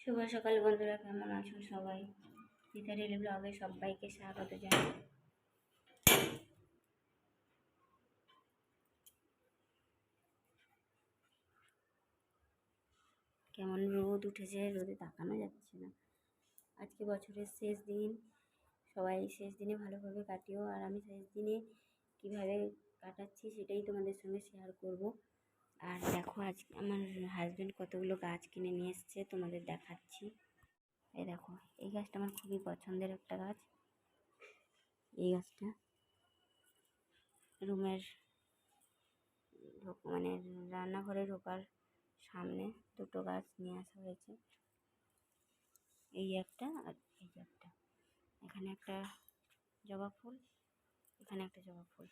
শুভ সকাল বন্ধুরা, কেমন আছো সবাই? পিতা রেলি ব্লগে সবাইকে স্বাগত জানাই। কেমন রোদ উঠেছে? রোদে তাকানো যাচ্ছে না। আজকে বছরের শেষ দিন। সবাই শেষ দিনে ভালোভাবে কাটিও। আর আমি শেষ দিনে কীভাবে কাটাচ্ছি সেটাই তোমাদের সঙ্গে শেয়ার করব। আর দেখো আজ আমার হাজব্যান্ড কতগুলো গাছ কিনে নিয়ে এসছে, তোমাদের দেখাচ্ছি। এই দেখো, এই গাছটা আমার খুবই পছন্দের একটা গাছ। এই গাছটা রুমের মানে রান্নাঘরে ঢোকার সামনে দুটো গাছ নিয়ে আসা হয়েছে। এই একটা আর এই একটা। এখানে একটা জবা ফুল, এখানে একটা জবা ফুল।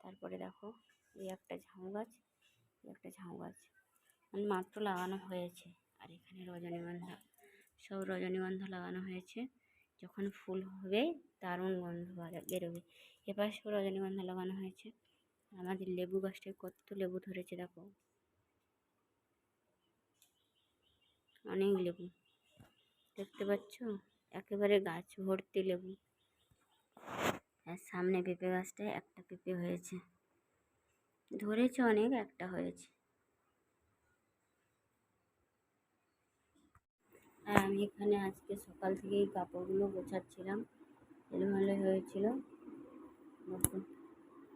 তারপরে দেখো, এই একটা ঝাউ গাছ। একটা ঝাউ গাছ মানে মাত্র লাগানো হয়েছে। আর এখানে রজনীগন্ধা, সব রজনীগন্ধা লাগানো হয়েছে। যখন ফুল হবে দারুণ গন্ধ বার- বেরোবে। এপাশেও রজনীগন্ধা লাগানো হয়েছে। আমাদের লেবু গাছটায় কত লেবু ধরেছে দেখো। অনেক লেবু। দেখতে পাচ্ছ? একেবারে গাছ ভর্তি লেবু। আর সামনে পেঁপে গাছটায় একটা পেঁপে হয়েছে। ধরেছে অনেক, একটা হয়েছে। আর আমি এখানে আজকে সকাল থেকেই কাপড়গুলো গোছাচ্ছিলাম। এলোমেলো হয়েছিল দেখুন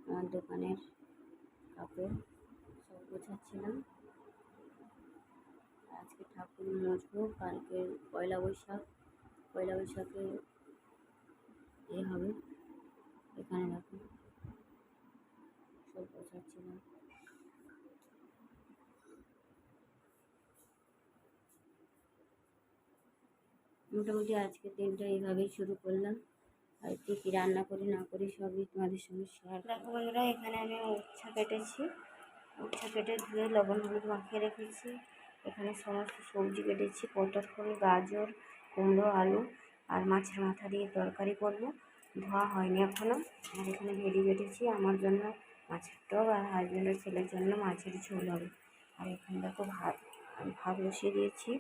আমার দোকানের কাপড় সব গোছাচ্ছিলাম। আজকে ঠাকুর মুছবো, কালকে পয়লা বৈশাখ, পয়লা বৈশাখে এ হবে। এখানে দেখুন সব গোছাচ্ছিলাম মোটামুটি আজকের দিনটা এইভাবেই শুরু করলাম। আর কি কী রান্না করি, না করি সবই তোমাদের সঙ্গে শেয়ার দেখো বন্ধুরা, এখানে আমি উচ্ছা কেটেছি। উচ্ছা কেটে ধুয়ে লবণ হলুদ মাখিয়ে রেখেছি। এখানে সমস্ত সবজি কেটেছি, পটল গাজর, কুমড়ো, আলু আর মাছের মাথা দিয়ে তরকারি করব। ধোয়া হয়নি এখনও আর এখানে ভেড়ি কেটেছি। আমার জন্য মাছের টক আর হাজব্যান্ডের ছেলের জন্য মাছের ঝোল হবে। আর এখানে দেখো ভাত ভাত বসিয়ে দিয়েছি।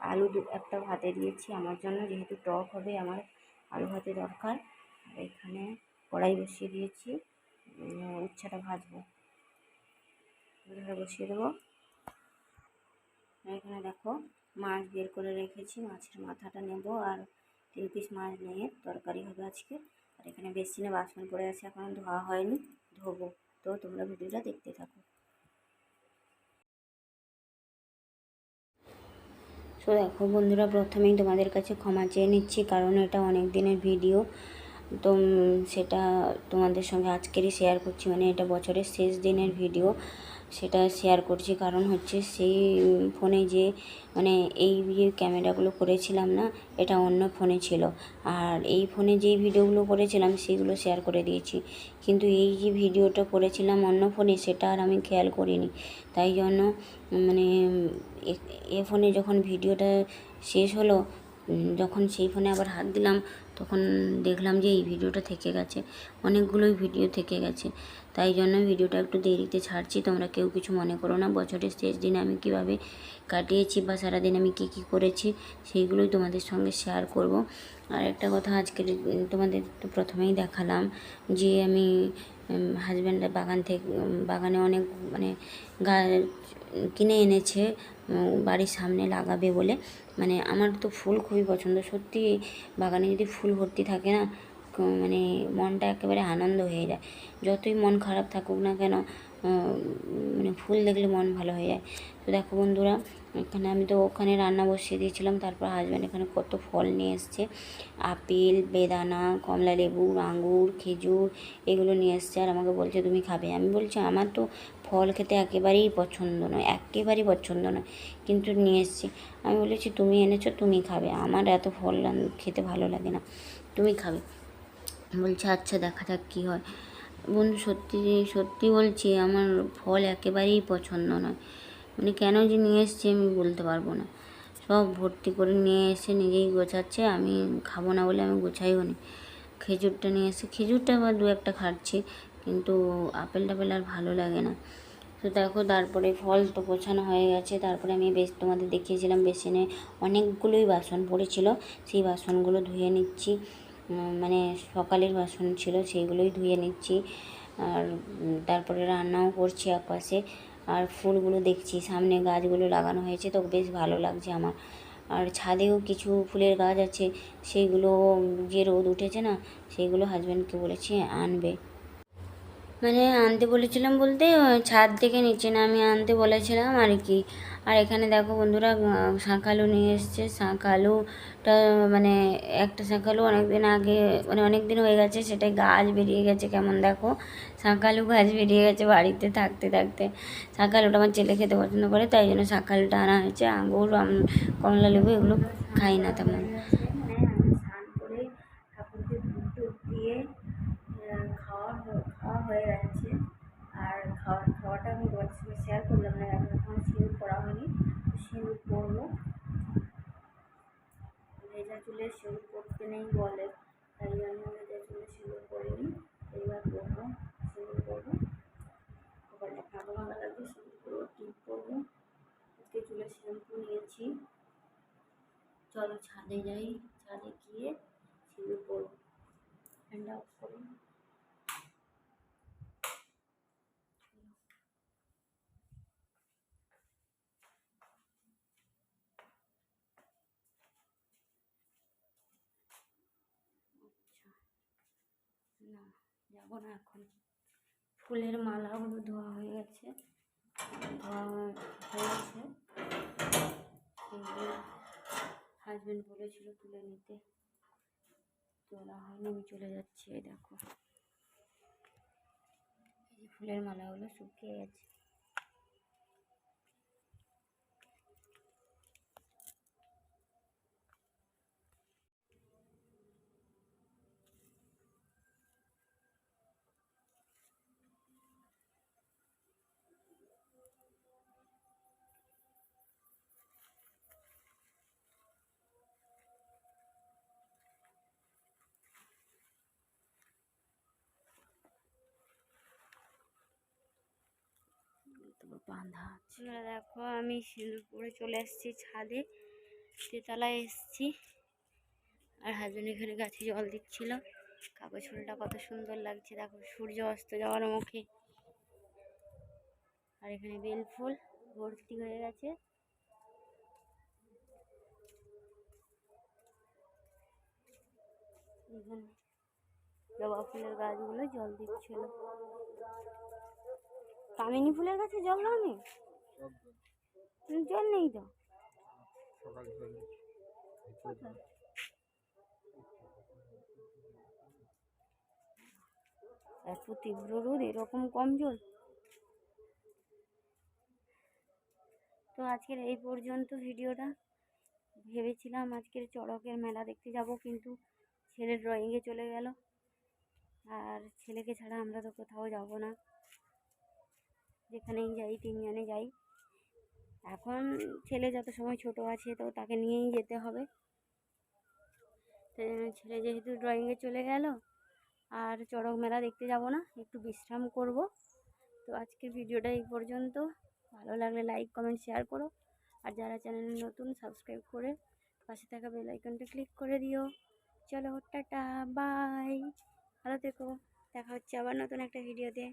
আলু দু, একটা ভাতে দিয়েছি। আমার জন্য যেহেতু টক হবে, আমার আলু ভাতে দরকার। আর এখানে কড়াই বসিয়ে দিয়েছি। উচ্ছেটা ভাজবো। বসিয়ে দেবো। এখানে দেখো মাছ বের করে রেখেছি। মাছের মাথাটা নেব আর তিন পিস মাছ নিয়ে তরকারি হবে আজকে। আর এখানে বেসিনে বাসন পড়ে আছে, এখন ধোয়া হয়নি, ধোবো। তো তোমরা ভিডিওটা দেখতে থাকো। তো দেখো বন্ধুরা, প্রথমেই তোমাদের কাছে ক্ষমা চেয়ে নিচ্ছি, কারণ এটা অনেক দিনের ভিডিও। তো সেটা তোমাদের সঙ্গে আজকেরই শেয়ার করছি মানে এটা বছরের শেষ দিনের ভিডিও। সেটা শেয়ার করছি। কারণ হচ্ছে সেই ফোনে যে মানে এই যে ক্যামেরাগুলো করেছিলাম না, এটা অন্য ফোনে ছিল। আর এই ফোনে যেই ভিডিওগুলো করেছিলাম, সেগুলো শেয়ার করে দিয়েছি। কিন্তু এই যে ভিডিওটা করেছিলাম অন্য ফোনে সেটা আর আমি খেয়াল করিনি। তাই জন্য মানে এ- ফোনে যখন ভিডিওটা শেষ হলো যখন সেই ফোনে আবার হাত দিলাম, তখন দেখলাম যে এই ভিডিওটা থেকে গেছে। অনেকগুলোই ভিডিও থেকে গেছে। তাই জন্য ভিডিওটা একটু দেরিতে ছাড়ছি। তোমরা কেউ কিছু মনে করো না। বছরের শেষ দিনে আমি কীভাবে কাটিয়েছি বা সারাদিন আমি কী কী করেছি, সেইগুলোই তোমাদের সঙ্গে শেয়ার করব। আর একটা কথা আজকে তোমাদের তো প্রথমেই দেখালাম যে আমি হাজব্যান্ডের বাগান থেকে বাগানে অনেক মানে গাছ কিনে এনেছে বাড়ির সামনে লাগাবে বলে। মানে আমার তো ফুল খুবই পছন্দ। সত্যি বাগানে যদি ফুল ভর্তি থাকে না মানে মনটা একেবারে আনন্দ হয়ে যায়। যতই মন খারাপ থাকুক না কেন মানে ফুল দেখলে মন ভালো হয়ে যায়। তো দেখো বন্ধুরা, এখানে আমি তো ওখানে রান্না বসিয়ে দিয়েছিলাম, তারপর হাজব্যান্ড এখানে কত ফল নিয়ে এসছে। আপেল, বেদানা, কমলা লেবু, আঙ্গুর, খেজুর, এগুলো নিয়ে এসছে আর আমাকে বলছে, তুমি খাবে? আমি বলছি, আমার তো ফল খেতে একেবারেই পছন্দ নয়, একেবারেই পছন্দ নয়, কিন্তু নিয়ে এসছি। আমি বলেছি, তুমি এনেছো, তুমি খাবে, আমার এত ফল খেতে ভালো লাগে না, তুমি খাবে। বলছে আচ্ছা দেখা যাক কী হয়। বন্ধু, সত্যি সত্যি বলছি, আমার ফল একেবারেই পছন্দ নয়। মানে কেন যে নিয়ে এসছে আমি বলতে পারব না। সব ভর্তি করে নিয়ে এসে নিজেই গোছাচ্ছে, আমি খাব না বলে আমি গোছাইও নি। খেজুরটা নিয়ে এসে, খেজুরটা আবার দু একটা খাচ্ছি, কিন্তু আপেল টাপেল আর ভালো লাগে না। তো দেখো, তারপরে ফল তো গোছানো হয়ে গেছে, তারপরে আমি বেশ তোমাদের দেখিয়েছিলাম, বেসিনে অনেকগুলোই বাসন পড়েছিল, সেই বাসনগুলো ধুয়ে নিচ্ছি। মানে সকালের বাসন ছিল, সেইগুলোই ধুয়ে নিচ্ছি। আর তারপরে রান্নাও করছি একপাশে আর ফুলগুলো দেখছি, সামনে গাছগুলো লাগানো হয়েছে, তো বেশ ভালো লাগছে আমার। আর ছাদেও কিছু ফুলের গাছ আছে, সেইগুলো যে রোদ উঠেছে না, সেইগুলো হাজব্যান্ডকে বলেছি আনবে। মানে আনতে বলেছিলাম বলতে ছাদ থেকে নিচে নামিয়ে আনতে বলেছিলাম আর কি। আর এখানে দেখো বন্ধুরা শাঁখালু নিয়ে এসছে। শাঁখালুটা মানে একটা শাঁখালু অনেক দিন আগে মানে অনেক দিন হয়ে গেছে, সেটাই গাছ বেরিয়ে গেছে কেমন দেখো। শাঁখালু গাছ বেরিয়ে গেছে বাড়িতে থাকতে থাকতে। শাঁখালুটা আমার ছেলে খেতে পছন্দ করে, তাই জন্য শাঁখালুটা আনা হয়েছে। আঙুর আম- কমলা লেবু এগুলো খাই না তেমন স্নান করে ঠাকুরকে ধূপ টুপ দিয়ে আহ, খাওয়া হ- খাওয়া হয়ে যাচ্ছে আর খাওয়া, খাওয়াটা আমি তোমাদের সঙ্গে শেয়ার করলাম না, এখন এখন পড়া হয়নি, তো পরবো। ভেজা চুলে সিঁদুর করতে নেই বলে, তাই জন্য ভেজা চুলে সিঁদুর পরিনি, এইবার পরবো, সিঁদুর পরবো। কপালটা ফাঁকা ফাঁকা লাগবে, সিঁদুর পরবো, টিপ পরবো। আজকে চুলে শ্যাম্পু নিয়েছি চলো ছাদে যাই, ছাদে গিয়ে সিঁদুর করব ফ্যানটা অফ করি আচ্ছা না যাব না এখন। ফুলের মালাগুলো ধোয়া হয়ে গেছে। ধোয়া হয়ে গেছে হাজব্যান্ড বলেছিল তুলে নিতে। তোলা হয়নি, আমি চলে যাচ্ছি, এই দেখো। ফুলের মালাগুলো শুকিয়ে গেছে। তবে বাঁধা আছে। দেখো, আমি সিঁদুর পরে চলে এসেছি ছাদে। তেতলায় এসেছি। আর হাজবেন্ড এখানে গাছে জল দিচ্ছিল। কাগজ ফুলটা কত সুন্দর লাগছে। দেখো, সূর্য অস্ত যাওয়ার মুখে। আর এখানে বেল ফুল ভর্তি হয়ে গেছে। জবা ফুলের গাছগুলো জল দিচ্ছিল। কামিনী ফুলের গাছে জল দাওনি জল নেই তো? এত তীব্র রোদ এরকম কম জল? তো আজকের এই পর্যন্ত ভিডিওটা। ভেবেছিলাম আজকের চড়কের মেলা দেখতে যাব কিন্তু ছেলে ড্রয়িংয়ে চলে গেল। আর ছেলেকে ছাড়া আমরা তো কোথাও যাব না। যেখানেই যাই, তিনজনে যাই। এখন ছেলে যত সময় ছোট আছে তো তাকে নিয়েই যেতে হবে। ছেলে যেহেতু ড্রয়িংয়ে চলে গেল, আর চড়ক মেলা দেখতে যাব না, একটু বিশ্রাম করব। তো আজকের ভিডিওটা এই পর্যন্ত। ভালো লাগলে লাইক কমেন্ট শেয়ার করো। আর যারা চ্যানেলে নতুন সাবস্ক্রাইব করে পাশে থাকা বেল আইকনটা ক্লিক করে দিও। চলো, টাটা বাই ভালো থেকো। দেখা হচ্ছে আবার নতুন একটা ভিডিওতে